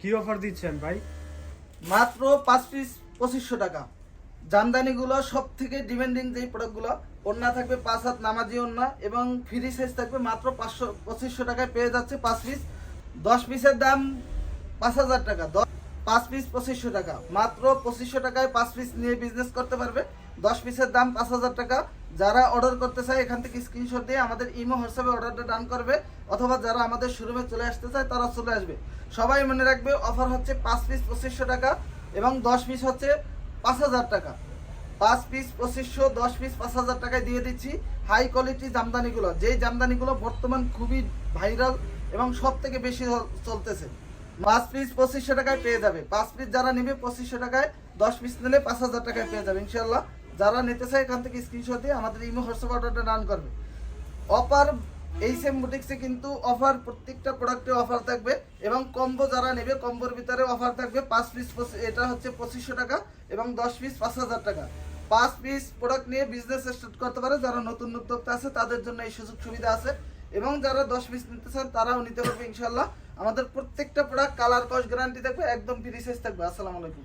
কি অফার দিচ্ছেন ভাই? মাত্র পাঁচ পিস পঁচিশশো টাকা। জামদানিগুলো সব থেকে ডিমান্ডিং যেই প্রোডাক্টগুলো ওড়না থাকবে পাঁচ হাত নামাজি ওড়না এবং ফ্রি সাইজ থাকবে মাত্র পাঁচশো, পঁচিশশো টাকায় পেয়ে যাচ্ছে পাঁচ পিস দশ পিসের দাম পাঁচ হাজার টাকা। দশ পাঁচ পিস পঁচিশশো টাকা। মাত্র পঁচিশশো টাকায় পাঁচ পিস নিয়ে বিজনেস করতে পারবে। দশ পিসের দাম পাঁচ হাজার টাকা। যারা অর্ডার করতে চায়, এখান থেকে স্ক্রিনশট দিয়ে আমাদের ইমো হোয়াটসঅ্যাপে অর্ডারটা ডান করবে। অথবা যারা আমাদের শোরুমে চলে আসতে চায়, তারা চলে আসবে। সবাই মনে রাখবে অফার হচ্ছে পাঁচ পিস পঁচিশশো টাকা এবং দশ পিস হচ্ছে পাঁচ হাজার টাকা। পাঁচ পিস পঁচিশশো, দশ পিস পাঁচ হাজার টাকায় দিয়ে দিচ্ছি। হাই কোয়ালিটি জামদানিগুলো। যেই জামদানিগুলো বর্তমান খুবই ভাইরাল এবং সব থেকে বেশি চলতেছে। পাঁচ পিস পঁচিশশো টাকায় পেয়ে যাবে। পাঁচ পিস যারা নেবে পঁচিশশো টাকায়, দশ পিস নিলে পাঁচ হাজার টাকায় পেয়ে যাবে ইনশাল্লাহ যারা নিতে চায় এখান থেকে স্ক্রিনশট দিয়ে আমাদের ইমো হোয়াটসঅ্যাপ অর্ডারটা রান করবে। অফার এই সেম বুটিক্সে কিন্তু অফার প্রত্যেকটা প্রোডাক্টে অফার থাকবে এবং কম্বো যারা নেবে কম্বোর ভিতরে অফার থাকবে পাঁচ পিস এটা হচ্ছে পঁচিশশো টাকা এবং দশ পিস পাঁচ হাজার টাকা। পাঁচ পিস প্রোডাক্ট নিয়ে বিজনেস স্টার্ট করতে পারে, যারা নতুন উদ্যোক্তা আছে তাদের জন্য এই সুযোগ সুবিধা আছে এবং যারা দশ পিস নিতে চান তারাও নিতে পারবে ইনশাল্লাহ আমাদের প্রত্যেকটা প্রোডাক্ট কালার কস গ্যারান্টি থাকবে একদম ফ্রি সাইজ থাকবে। আসসালামু আলাইকুম।